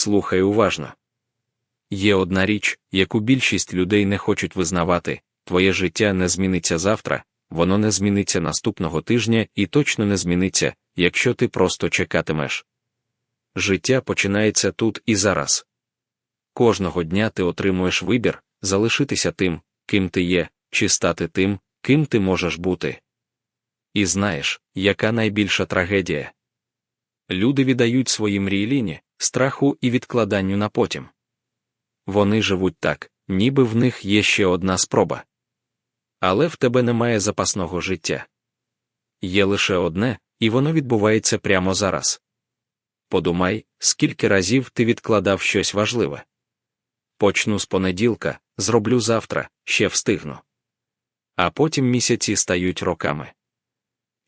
слухай уважно. Є одна річ, яку більшість людей не хочуть визнавати твоє життя не зміниться завтра, воно не зміниться наступного тижня і точно не зміниться, якщо ти просто чекатимеш. Життя починається тут і зараз. Кожного дня ти отримуєш вибір залишитися тим, ким ти є, чи стати тим, ким ти можеш бути. І знаєш, яка найбільша трагедія? Люди віддають свої мрії ліні, страху і відкладанню на потім. Вони живуть так, ніби в них є ще одна спроба. Але в тебе немає запасного життя. Є лише одне, і воно відбувається прямо зараз. Подумай, скільки разів ти відкладав щось важливе. Почну з понеділка, зроблю завтра, ще встигну. А потім місяці стають роками.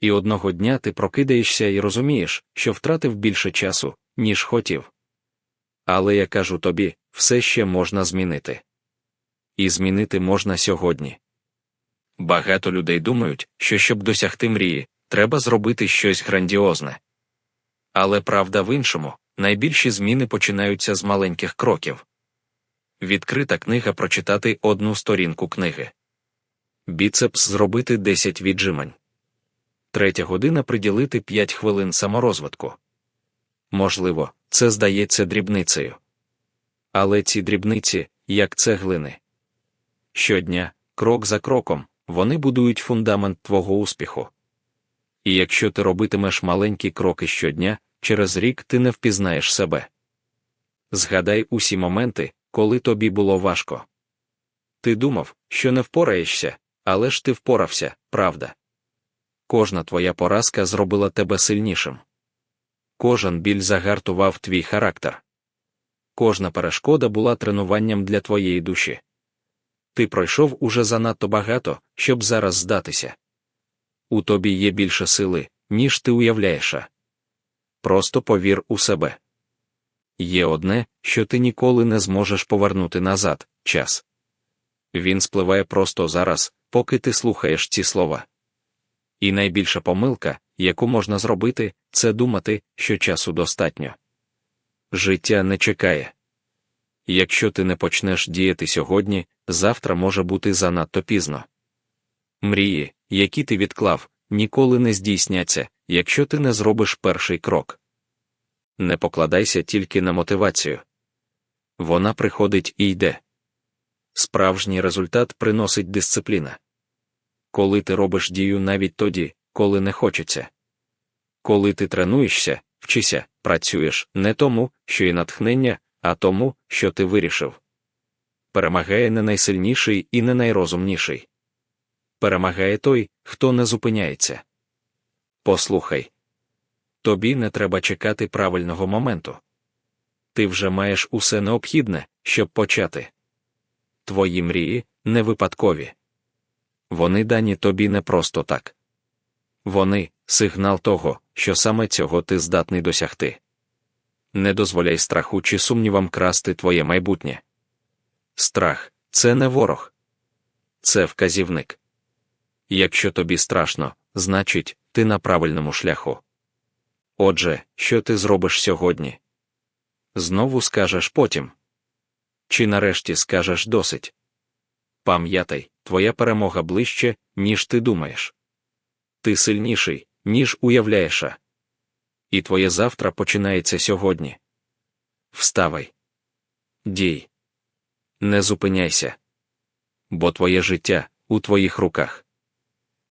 І одного дня ти прокидаєшся і розумієш, що втратив більше часу, ніж хотів. Але я кажу тобі, все ще можна змінити. І змінити можна сьогодні. Багато людей думають, що щоб досягти мрії, треба зробити щось грандіозне. Але правда в іншому найбільші зміни починаються з маленьких кроків. Відкрита книга прочитати одну сторінку книги. Біцепс зробити 10 віджимань. Третя година приділити 5 хвилин саморозвитку. Можливо, це здається дрібницею. Але ці дрібниці, як цеглини. Щодня, крок за кроком, вони будують фундамент твого успіху. І якщо ти робитимеш маленькі кроки щодня, через рік ти не впізнаєш себе. Згадай усі моменти, коли тобі було важко. Ти думав, що не впораєшся, але ж ти впорався, правда. Кожна твоя поразка зробила тебе сильнішим. Кожен біль загартував твій характер. Кожна перешкода була тренуванням для твоєї душі. Ти пройшов уже занадто багато, щоб зараз здатися. У тобі є більше сили, ніж ти уявляєш. Просто повір у себе. Є одне, що ти ніколи не зможеш повернути назад час. Він спливає просто зараз, поки ти слухаєш ці слова. І найбільша помилка, яку можна зробити, це думати, що часу достатньо. Життя не чекає. Якщо ти не почнеш діяти сьогодні, завтра може бути занадто пізно. Мрії, які ти відклав, ніколи не здійсняться, якщо ти не зробиш перший крок. Не покладайся тільки на мотивацію. Вона приходить і йде. Справжній результат приносить дисципліна. Коли ти робиш дію навіть тоді, коли не хочеться. Коли ти тренуєшся, вчися, працюєш не тому, що є натхнення, а тому, що ти вирішив. Перемагає не найсильніший і не найрозумніший. Перемагає той, хто не зупиняється. Послухай. Тобі не треба чекати правильного моменту. Ти вже маєш усе необхідне, щоб почати. Твої мрії не випадкові. Вони дані тобі не просто так. Вони сигнал того, що саме цього ти здатний досягти. Не дозволяй страху чи сумнівам красти твоє майбутнє. Страх це не ворог, це вказівник. Якщо тобі страшно, значить, ти на правильному шляху. Отже, що ти зробиш сьогодні? Знову скажеш потім. Чи нарешті скажеш досить? Пам'ятай, твоя перемога ближче, ніж ти думаєш. Ти сильніший, ніж уявляєш. І твоє завтра починається сьогодні. Вставай. Дій. Не зупиняйся. Бо твоє життя у твоїх руках.